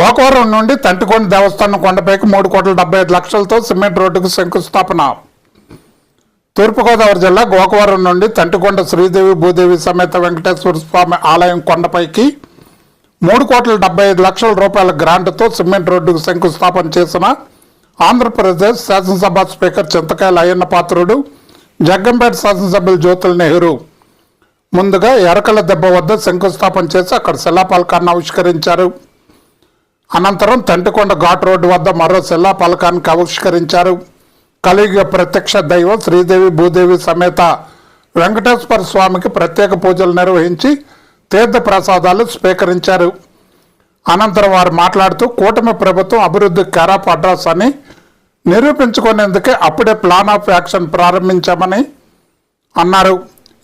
గోకవరం నుండి తంటికొండ దేవస్థానం కొండపైకి మూడు కోట్ల డెబ్బై ఐదు లక్షలతో సిమెంట్ రోడ్డుకు శంకుస్థాపన. తూర్పుగోదావరి జిల్లా గోకవరం నుండి తంటికొండ శ్రీదేవి భూదేవి సమేత వెంకటేశ్వర స్వామి ఆలయం కొండపైకి మూడు కోట్ల డెబ్బై ఐదు లక్షల రూపాయల గ్రాంట్తో సిమెంట్ రోడ్డుకు శంకుస్థాపన చేసిన ఆంధ్రప్రదేశ్ శాసనసభ స్పీకర్ చింతకాయల అయ్యన్న పాత్రుడు జగ్గంపేట శాసనసభ్యులు జ్యోతుల నెహ్రూ. ముందుగా ఎరకల దెబ్బ వద్ద శంకుస్థాపన చేసి అక్కడ శిలాపాలకాన్ని ఆవిష్కరించారు. అనంతరం తంటికొండ ఘాట్ రోడ్డు వద్ద మరో శిలాపలకానికి ఆవిష్కరించారు కలియుగ ప్రత్యక్ష దైవం శ్రీదేవి భూదేవి సమేత వెంకటేశ్వర స్వామికి ప్రత్యేక పూజలు నిర్వహించి తీర్థ ప్రసాదాలు స్వీకరించారు. అనంతరం వారు మాట్లాడుతూ కూటమి ప్రభుత్వం అభివృద్ధి క్యారాప్ అడ్రస్ అని నిరూపించుకునేందుకే అప్పుడే ప్లాన్ ఆఫ్ యాక్షన్ ప్రారంభించామని అన్నారు.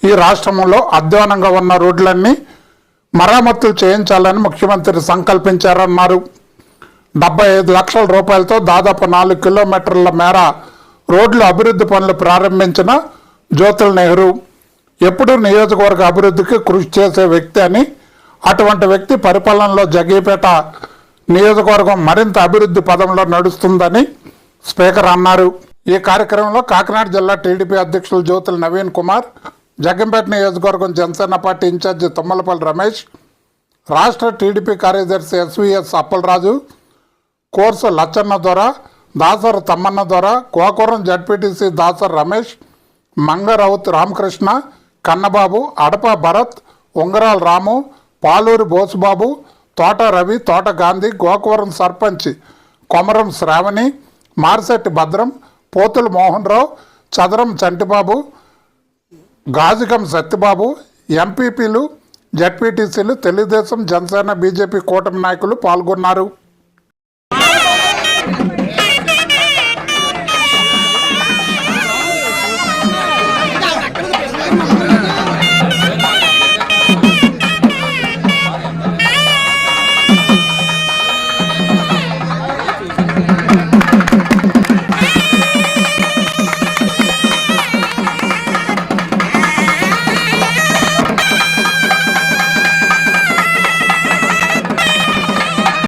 ఈ రాష్ట్రంలో అధ్వానంగా ఉన్న రోడ్లన్నీ మరమ్మతులు చేయించాలని ముఖ్యమంత్రి సంకల్పించారన్నారు. డెబ్బై ఐదు లక్షల రూపాయలతో దాదాపు నాలుగు కిలోమీటర్ల మేర రోడ్లు అభివృద్ధి పనులు ప్రారంభించిన జ్యోతుల నెహ్రూ. ఎప్పుడూ నియోజకవర్గ అభివృద్ధికి కృషి చేసే వ్యక్తి అని అటువంటి వ్యక్తి పరిపాలనలో జగీపేట నియోజకవర్గం మరింత అభివృద్ధి పదంలో నడుస్తుందని స్పీకర్ అన్నారు. ఈ కార్యక్రమంలో కాకినాడ జిల్లా టీడీపీ అధ్యక్షులు జ్యోతుల నవీన్ కుమార్ జగ్గంపేట నియోజకవర్గం Janasena party in charge Tummalapalli Ramesh రాష్ట్ర టీడీపీ కార్యదర్శి ఎస్వీఎస్ అప్పలరాజు కోర్సు లచ్చన్న దొర దాసర్ తమ్మన్న దొర కోకూరం జడ్పీటీసీ దాసర్ రమేష్ మంగరౌత్ రామకృష్ణ కన్నబాబు అడప భరత్ ఉంగరాల రాము పాలూరి బోసుబాబు తోట రవి తోట గాంధీ గోకవరం సర్పంచ్ కొమరం శ్రావణి మార్సెట్టి భద్రం పోతుల మోహన్ రావు చదరం చంటిబాబు గాజుగం సత్యబాబు ఎంపీపీలు జడ్పీటీసీలు తెలుగుదేశం జనసేన బీజేపీ కూటమి నాయకులు పాల్గొన్నారు.